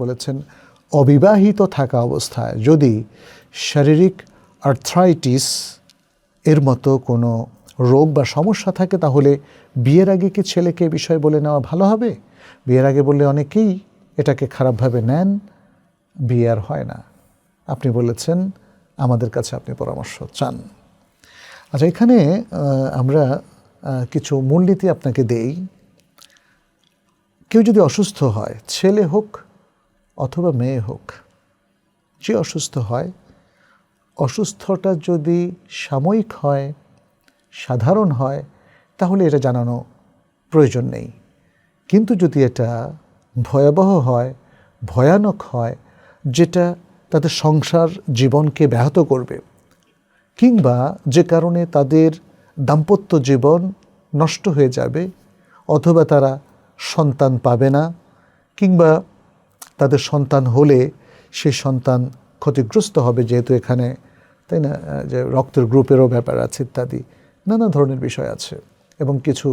বলেছেন, অবিবাহিত থাকা অবস্থায় যদি শারীরিক আর্থ্রাইটিস এর মতো কোনো রোগ বা সমস্যা থাকে, তাহলে বিয়ের আগে কি ছেলেকে বিষয় বলে নেওয়া ভালো হবে? বিয়ের আগে বললে অনেকেই এটাকে খারাপভাবে নেন, বিয়ে আর হয় না। আপনি বলেছেন, আমাদের কাছে আপনি পরামর্শ চান। আচ্ছা এখানে আমরা কিছু মূলনীতি আপনাকে দেই। কেউ যদি অসুস্থ হয়, ছেলে হোক অথবা মেয়ে হোক, যে অসুস্থ হয়, অসুস্থটা যদি সাময়িক হয়, সাধারণ হয়, তাহলে এটা জানানো প্রয়োজন নেই। কিন্তু যদি এটা ভয়াবহ হয়, ভয়ানক হয়, যেটা তাদের সংসার জীবনকে ব্যাহত করবে, কিংবা যে কারণে তাদের দাম্পত্য জীবন নষ্ট হয়ে যাবে, অথবা তারা সন্তান পাবে না, কিংবা তাদের সন্তান হলে সেই সন্তান ক্ষতিগ্রস্ত হবে যেহেতু এখানে, তাই না, যে রক্তের গ্রুপেরও ব্যাপার আছে ইত্যাদি, নানা ধরনের বিষয় আছে। এবং কিছু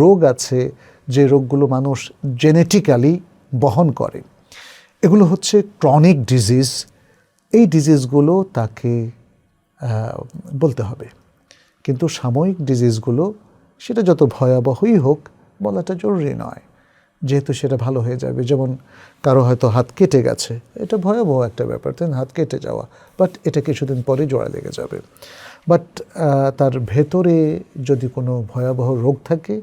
রোগ আছে যে রোগগুলো মানুষ জেনেটিক্যালি বহন করে। এগুলো হচ্ছে ক্রনিক ডিজিজ এই ডিজিজগুলো তাকে বলতে হবে। কিন্তু সাময়িক ডিজিজগুলো সেটা যত ভয়াবহই হোক, বলাটা জরুরি নয়। যেহেতু সেটা ভালো হয়ে যাবে। যেমন কারও হয়তো হাত কেটে গেছে, এটা ভয়াবহ একটা ব্যাপার, তাই হাত কেটে যাওয়া বাট এটা কিছুদিন পরে জোড়া লেগে যাবে। বাট তার ভেতরে যদি কোনো ভয়াবহ রোগ থাকে,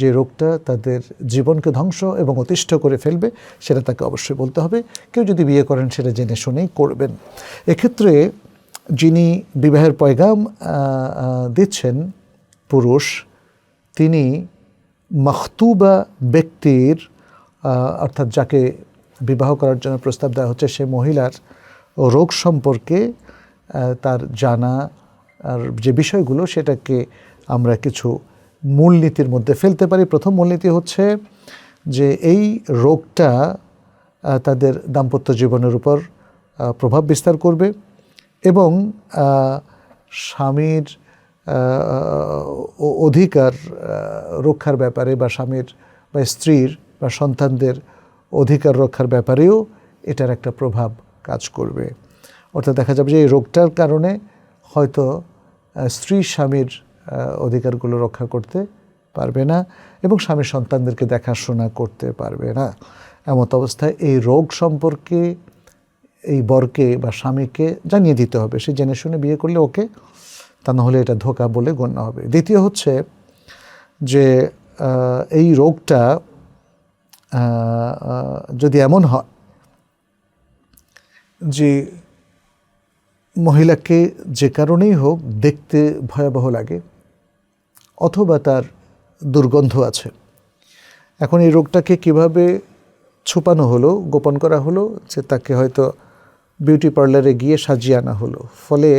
যে রোগটা তাদের জীবনকে ধ্বংস এবং অতিষ্ঠ করে ফেলবে, সেটা তাকে অবশ্যই বলতে হবে। কেউ যদি বিয়ে করেন, সেটা জেনে শুনেই করবেন। এক্ষেত্রে যিনি বিবাহের পয়গাম দিচ্ছেন পুরুষ, তিনি মখতুবা ব্যক্তির অর্থাৎ যাকে বিবাহ করার জন্য প্রস্তাব দেওয়া হচ্ছে, সে মহিলার রোগ সম্পর্কে তার জানা আর যে বিষয়গুলো সেটাকে আমরা কিছু মূলনীতির মধ্যে ফেলতে পারি। প্রথম মূলনীতি হচ্ছে যে এই রোগটা তাদের দাম্পত্য জীবনের উপর প্রভাব বিস্তার করবে এবং স্বামীর অধিকার রক্ষার ব্যাপারে বা স্বামীর বা স্ত্রীর বা সন্তানদের অধিকার রক্ষার ব্যাপারেও এটার একটা প্রভাব কাজ করবে। অর্থাৎ দেখা যাবে যে এই রোগটার কারণে হয়তো স্ত্রী স্বামীর অধিকারগুলো রক্ষা করতে পারবে না এবং স্বামীর সন্তানদেরকে দেখাশোনা করতে পারবে না। এমত অবস্থায় এই রোগ সম্পর্কে এই বরকে বা স্বামীকে জানিয়ে দিতে হবে। সে জেনে শুনে বিয়ে করলে ওকে তা নাহলে এটা ধোকা বলে গণ্য হবে। দ্বিতীয় হচ্ছে যে এই রোগটা যদি এমন হয় যে মহিলাকে যে কারণেই হোক দেখতে ভয়াবহ লাগে অথবা তার দুর্গন্ধ আছে, এখন এই রোগটাকে কীভাবে ছুপানো হলো, গোপন করা হলো, যে তাকে হয়তো বিউটি পার্লারে গিয়ে সাজিয়ে আনা হলো। ফলে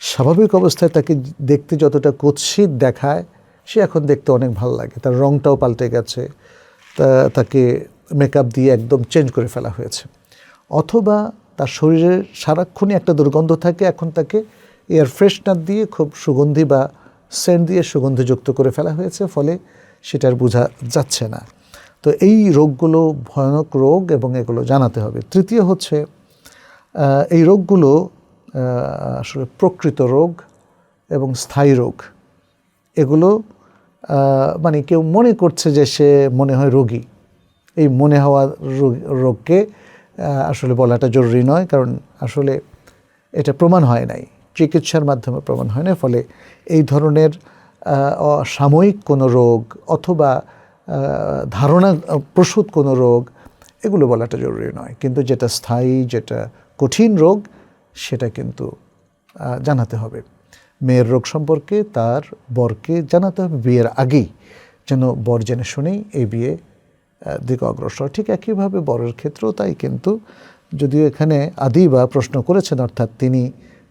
স্বাভাবিক অবস্থায় তাকে দেখতে যতটা কুৎসিত দেখায়, সে এখন দেখতে অনেক ভালো লাগে। তার রংটাও পাল্টে গেছে, তা, তাকে মেকআপ দিয়ে একদম চেঞ্জ করে ফেলা হয়েছে। অথবা তার শরীরে সারাক্ষণই একটা দুর্গন্ধ থাকে, এখন তাকে এয়ার ফ্রেশনার দিয়ে খুব সুগন্ধি বা সেন্ট দিয়ে সুগন্ধিযুক্ত করে ফেলা হয়েছে, ফলে সেটার বোঝা যাচ্ছে না। তো এই রোগগুলো ভয়ানক রোগ এবং এগুলো জানাতে হবে। তৃতীয় হচ্ছে এই রোগগুলো আসলে প্রকৃত রোগ এবং স্থায়ী রোগ। এগুলো মানে কেউ মনে করছে যে সে মনে হয় রোগী। এই মনে হওয়া রোগ- রোগকে আসলে বলাটা জরুরি নয়, কারণ আসলে এটা প্রমাণ হয় নাই। চিকিৎসার মাধ্যমে প্রমাণ হয় না ফলে এই ধরনের সাময়িক কোনো রোগ অথবা ধারণা, প্রসূত কোনো রোগ, এগুলো বলাটা জরুরি নয়। কিন্তু যেটা স্থায়ী, যেটা কঠিন রোগ সেটা কিন্তু জানাতে হবে। মেয়ের রোগ সম্পর্কে তার বরকে জানাতে হবে। বিয়ের আগেই যেন বর জেনে শুনেই এই বিয়ে দিকে অগ্রসর। ঠিক একইভাবে বরের ক্ষেত্রেও তাই কিন্তু, যদিও এখানে আদি বা প্রশ্ন করেছেন, অর্থাৎ তিনি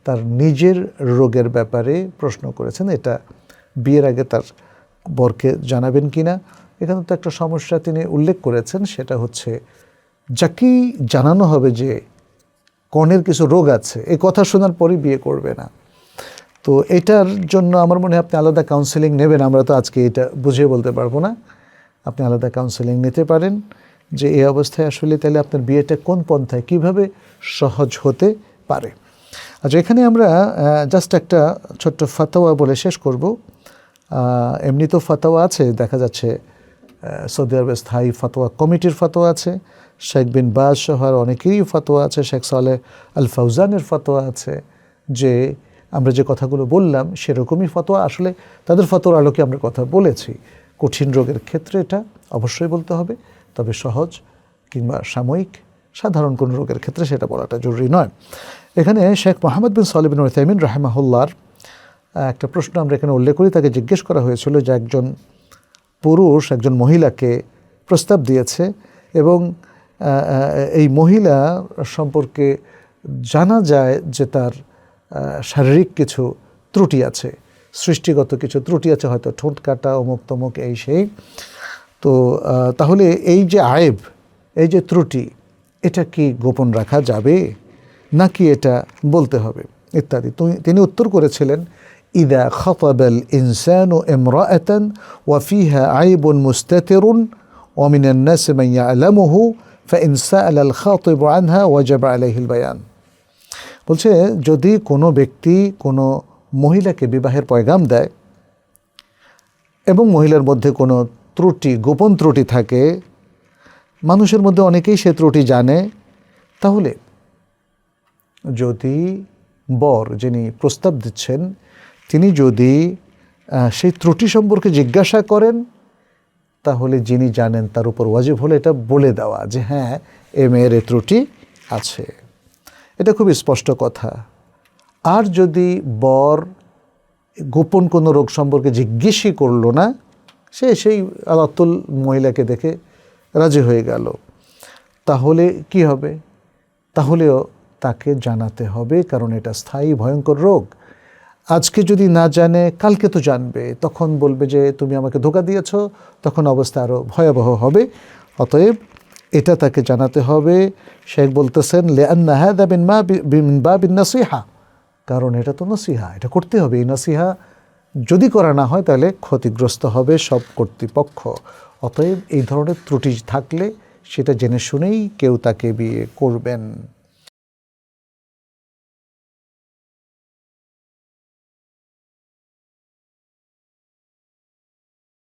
তার নিজের রোগের ব্যাপারে প্রশ্ন করেছেন, এটা বিয়ের আগে তার বরকে জানাবেন কিনা। এখানে তো একটা সমস্যা তিনি উল্লেখ করেছেন, সেটা হচ্ছে, যাকেই জানানো হবে যে কর্ণের কিছু রোগ আছে এই কথা শোনার পরই বিয়ে করবে না। তো এটার জন্য আমার মনে হয় আপনি আলাদা কাউন্সেলিং নেবেন, আমরা তো আজকে এটা বুঝিয়ে বলতে পারব না। আপনি আলাদা কাউন্সেলিং নিতে পারেন, যে এই অবস্থায় আসলে তাহলে আপনার বিয়েটা কোন পন্থায় কীভাবে সহজ হতে পারে। আচ্ছা এখানে আমরা জাস্ট একটা ছোট্ট ফাতাওয়া বলে শেষ করব। এমনি তো ফাতাওয়া আছে, দেখা যাচ্ছে সৌদি আরবের স্থায়ী ফাতোয়া কমিটির ফাতোয়া আছে। শেখ বিন বাজ সহ আর অনেকেরই ফাতোয়া আছে, শেখ সালে আল ফাউজানের ফাতোয়া আছে যে আমরা যে কথাগুলো বললাম সেরকমই ফতোয়া। আসলে তাদের ফতোয়ার আলোকে আমরা কথা বলেছি। কঠিন রোগের ক্ষেত্রে এটা অবশ্যই বলতে হবে, তবে সহজ কিংবা সাময়িক সাধারণ কোনো রোগের ক্ষেত্রে সেটা বলাটা জরুরি নয়। এখানে শেখ মোহাম্মদ বিন সালিম বিন ওসাইমিন রাহেমাহুল্লার একটা প্রশ্ন আমরা এখানে উল্লেখ করি। তাকে জিজ্ঞেস করা হয়েছিল যে একজন পুরুষ, একজন মহিলাকে প্রস্তাব দিয়েছে এবং এই মহিলা সম্পর্কে জানা যায় যে তার শারীরিক কিছু ত্রুটি আছে, সৃষ্টিগত কিছু ত্রুটি আছে, হয়তো ঠোঁট কাটা, অমুক তমুক, এই সেই। তো তাহলে এই যে আয়েব, এই যে ত্রুটি, এটা কি গোপন রাখা যাবে? নাকি এটা বলতে হবে? ইত্যাদি। তিনি উত্তর করেছিলেন, ইদা খতাবাল ইনসান ও এমরা এমরাতান ওয়াফিহা আইবুন মুস্তাতিরুন ওমিনান্নাস মাইয়া আলামহু فإن سأل الخاطب عنها وجب عليه البيان বলছে যদি কোনো ব্যক্তি কোনো মহিলাকে বিবাহের পয়গাম দেয় এবং মহিলার মধ্যে কোনো ত্রুটি গোপন ত্রুটি থাকে মানুষের মধ্যে অনেকেই সে ত্রুটি জানে তাহলে যদি বর যিনি প্রস্তাব দিচ্ছেন তিনি যদি আহ, সেই ত্রুটি সম্পর্কে জিজ্ঞাসা করেন তাহলে যিনি জানেন তার উপর ওয়াজিব হলে এটা বলে দেওয়া যে হ্যাঁ এ মেয়ের এ ত্রুটি আছে। এটা খুব স্পষ্ট কথা। আর যদি বর গোপন কোনো রোগ সম্পর্কে জিজ্ঞেসই করল না, সে সেই আলাতুল মহিলাকে দেখে রাজি হয়ে গেল। তাহলে কি হবে? তাহলেও তাকে জানাতে হবে কারণ এটা স্থায়ী ভয়ঙ্কর রোগ। আজকে যদি না জানে, কালকে তো জানবে। তখন বলবে যে, তুমি আমাকে ধোকা দিয়েছ। তখন অবস্থা আরও ভয়াবহ হবে। অতএব এটা তাকে জানাতে হবে। শেখ বলতেছেন লে আন্না হ্যাদা বিন মা বা, বিন নাসিহা। কারণ এটা তো নসিহা, এটা করতে হবে এই নসিহা। যদি করা না হয়, তাহলে ক্ষতিগ্রস্ত হবে সব কর্তৃপক্ষ। অতএব এই ধরনের ত্রুটি থাকলে সেটা জেনে শুনেই কেউ তাকে বিয়ে করবেন।